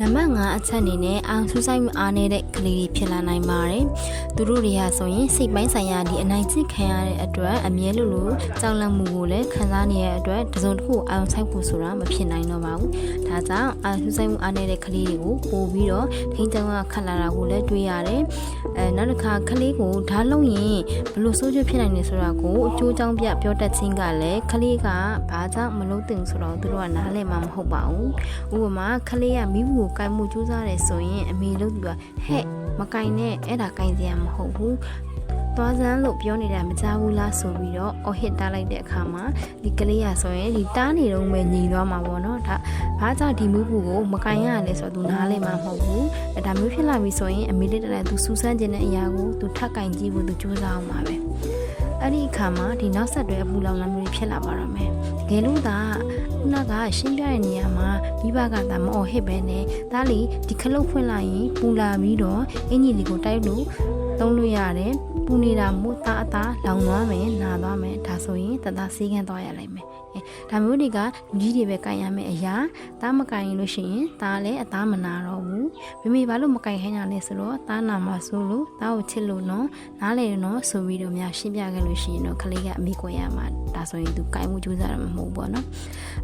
နံပါတ်5အချက်အနေနဲ့အောင်စူးစိုက်မှုအားနည်းတဲ့ကလေးတွေဖြစ်လာနိုင်ပါတယ်။သူတို့တွေကဆိုရင်စိတ်ပိုင်းဆိုင်ရာဒီအနိုင်ကျင့်ခံရတဲ့အတွက်အမြဲလိုလိုကြောက်လန့်မှုကိုလည်းခံစားနေရတဲ့အတွက်တစ်စုံတစ်ခုအောင်ဆိုင်ဖို့ဆိုတာမဖြစ်နိုင်တော့ပါဘူး။ဒါကြောင့်အောင်စူးစိုက်မှုအားနည်းတဲ့ကလေးတွေကိုပို့ပြီးတော့ထိန်းချောင်းကခတ်လာတာကိုလည်းတွေ့ရတယ်။အဲနောက်တစ်ခါကလေးကိုဓာတ်လုံးရင်ဘယ်လိုဆိုးကျဖြစ်နိုင်လဲဆိုတာကိုအကျိုးကြောင့်ပြပြောတတ်ခြင်းကလည်းကလေးကဘာကြောင့်မလုပ်သင့်ဆိုတော့သူတို့ကနားလည်မှာမဟုတ်ပါဘူး။ဥပမာကလေးကမိဘူးကိုကိုင်မှုကြိုးစားတယ်ဆိုရင်အမေလို့သူကဟဲ့မကင်နဲ့အဲ့ဒါကင်စရာမဟုတ်ဘူးသွားစမ်းလို့ပြောနေတာမကြားဘူးလားဆိုပြီးတော့အော်ဟစ်တားလိုက်တဲ့အခါမှာဒီကလေးရဆိုရင်ဒီတားနေတော့ပဲညီသွားမှာပေါ့နော်ဒါဘာကြောင့်ဒီမှုဘူးကိုမကင်ရလဲဆိုတော့သူနားလဲမှာမဟုတ်ဘူးဒါမျိုးဖြစ်လာပြီဆိုရင်အမေလေးတည်းသူစူးစမ်းခြင်းတဲ့အရာကိုသူထပ်ကင်ကြည့်ဖို့သူကြိုးစားအောင်ပါပဲ အဲ့ဒီအခါမှာဒီနောက်ဆက်တွဲအပူလောင်လာမျိုးတွေဖြစ်လာပါတော့မယ်တကယ်လို့သာခုနကရှင်းပြတဲ့နေရာမှာမိဘကသာမအော်ဟစ်ပဲနဲ့ဒါလီဒီခလုတ်ဖွင့်လိုက်ရင်ပူလာပြီးတော့အင်ကြီးလေးကိုတိုက်လို့သုံးလို့ရတယ် ပူနေတာမူတာအတာလောင်သွားမယ်နာသွားမယ်ဒါဆိုရင်တသားစီးကန်သွားရလိမ့်မယ်ဒါမျိုးတွေကကြီးတွေပဲကင်ရမယ်အရာတားမကင်ရင်လို့ရှိရင်တားလည်းအသားမနာတော့ဘူးမိမိဘာလို့မကင်ခိုင်းတာလဲဆိုတော့တားနာမှာဆိုလို့တားကိုချစ်လို့နော်နားလေနော်ဆိုပြီးတော့များရှင်းပြခဲ့လို့ရှိရင်တော့ကလေးကအမိကွယ်ရမှာဒါဆိုရင်သူကင်မှုကြိုးစားရမှာမဟုတ်ဘူးပေါ့နော်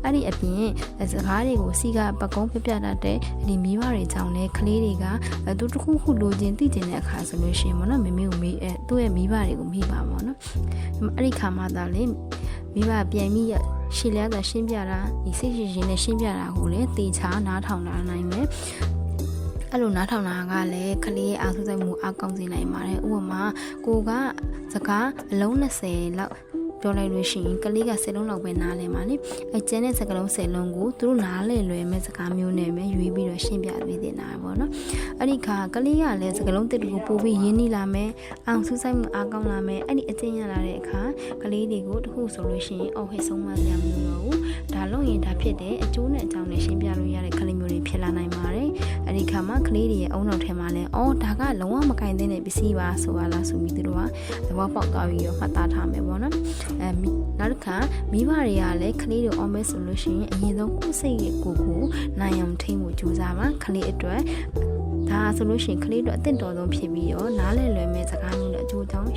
အဲ့ဒီအပြင်စကားတွေကိုစီကပကုံးပြပြတတ်တဲ့ဒီမိဘတွေကြောင့်လည်းကလေးတွေကသူတစ်ခုခုလိုချင်သိချင်တဲ့အခါဆိုလို့ရှိရင်ပေါ့နော်မိမိကိုမိအဲသူ့ရဲ့မိဘတွေကိုမိပါပေါ့နော်အဲ့ဒီခါမှသာလေမိဘပြန်ပြီးရှင်းလျားတာရှင်းပြတာဒီစိတ်ရှိရှိနဲ့ရှင်းပြတာကိုလည်းတေချာနားထောင်လာနိုင်မယ်အဲ့လိုနားထောင်တာကလည်းကလေးရဲ့အားဆိုးစိတ်မှုအကောင်းစေနိုင်ပါတယ်ဥပမာကိုကစကားအလုံး20လောက် ပြောလိုက်လို့ရှိရင်ကလေးက10လုံးလောက်ပဲနားလဲမှာလေအဲကျန်တဲ့စကားလုံး10လုံးကိုသူတို့နားလဲလွယ်မဲ့စကားမျိုးနဲ့ပဲရွေးပြီးတော့ရှင်းပြပေးတင်တာပေါ့နော်အဲ့ဒီခါကလေးကလည်းစကားလုံးတစ်တကူပို့ပြီးရင်းနှီးလာမယ်အောင်စူးစိုက်မှုအားကောင်းလာမယ်အဲ့ဒီအကျဉ်းရလာတဲ့အခါကလေးတွေကိုတခုဆိုလို့ရှိရင်အော်ဟစ်ဆုံးမစရာမလိုတော့ဘူးဒါလုံးရင်ဒါဖြစ်တဲ့အကျိုးနဲ့အကြောင်းနဲ့ရှင်းပြလို့ရတဲ့ကလေးမျိုးတွေဖြစ်လာနိုင်ပါတယ် အဲ့ဒီခါမှာကလေးတွေရဲ့အုံနောက်ထဲမှာလည်းအော်ဒါကလုံးဝမကင်တဲ့ပစ္စည်းပါဆိုပါလားဆိုပြီးသူတို့ကသဘောပေါက်သွားပြီးတော့မှတ်သားထားမယ်ပေါ့နော်အဲနောက်တစ်ခါမိဘတွေကလည်းကလေးတွေအော်မဲဆိုလို့ရှိရင်အရင်ဆုံးကိုယ်စိတ်ရဲ့ကိုယ်ကိုနိုင်အောင်ထိမှုကြိုးစားပါကလေးအတွက်ဒါဆိုလို့ရှိရင်ကလေးတို့အသင့်တော်ဆုံးဖြစ်ပြီးတော့နားလည်လွယ်မဲ့စကားမျိုးနဲ့အကျိုးကြောင့်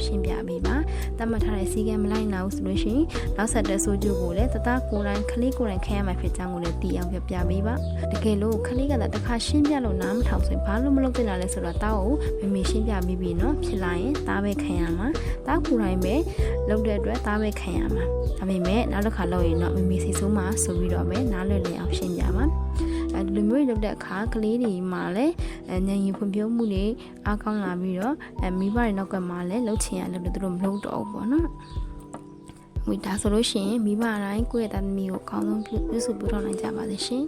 ရှင်းပြပေးပါတတ်မှတ်ထားတဲ့စီကံမလိုက်နိုင်ဘူးဆိုလို့ရှိရင်နောက်ဆက်တွဲဆိုးကျိုးကိုလည်းတသားကိုယ်တိုင်ကလေးကိုယ်တိုင်ခံရမှာဖြစ်ကြောင်းကိုလည်းသိအောင်ပြပြပေးပါတကယ်လို့ကလေးကတခါရှင်းပြလို့နားမထောင်ဆိုရင်ဘာလို့မလုပ်သင့်တာလဲဆိုတော့တောက်ကိုမမေရှင်းပြပြီးပြီနော်ဖြစ်လာရင်သားပဲခံရမှာတောက်ကိုယ်တိုင်ပဲလုပ်တဲ့အတွက်သားပဲခံရမှာဒါပေမဲ့နောက်တစ်ခါလုပ်ရင်တော့မမေစိတ်ဆိုးမှာဆိုပြီးတော့ပဲနားလည်လည်အောင်ရှင်းပြပါအဲ ဒီလိုမျိုးလုပ်တဲ့အခါကလေးတွေမှာလည်းဉာဏ်ရည်ဖွံ့ဖြိုးမှုတွေအားကောင်းလာပြီးတော့အဲမိဘတွေနောက်ကမှလည်းလှုပ်ချင်ရလို့သူတို့မလုပ်တော့ဘူးပေါ့နော်ဝိဒါဆိုလို့ရှိရင်မိဘတိုင်းကိုယ့်ရဲ့သားသမီးကိုအကောင်းဆုံးပြုစုပြုထောင်နိုင်ကြပါစေရှင်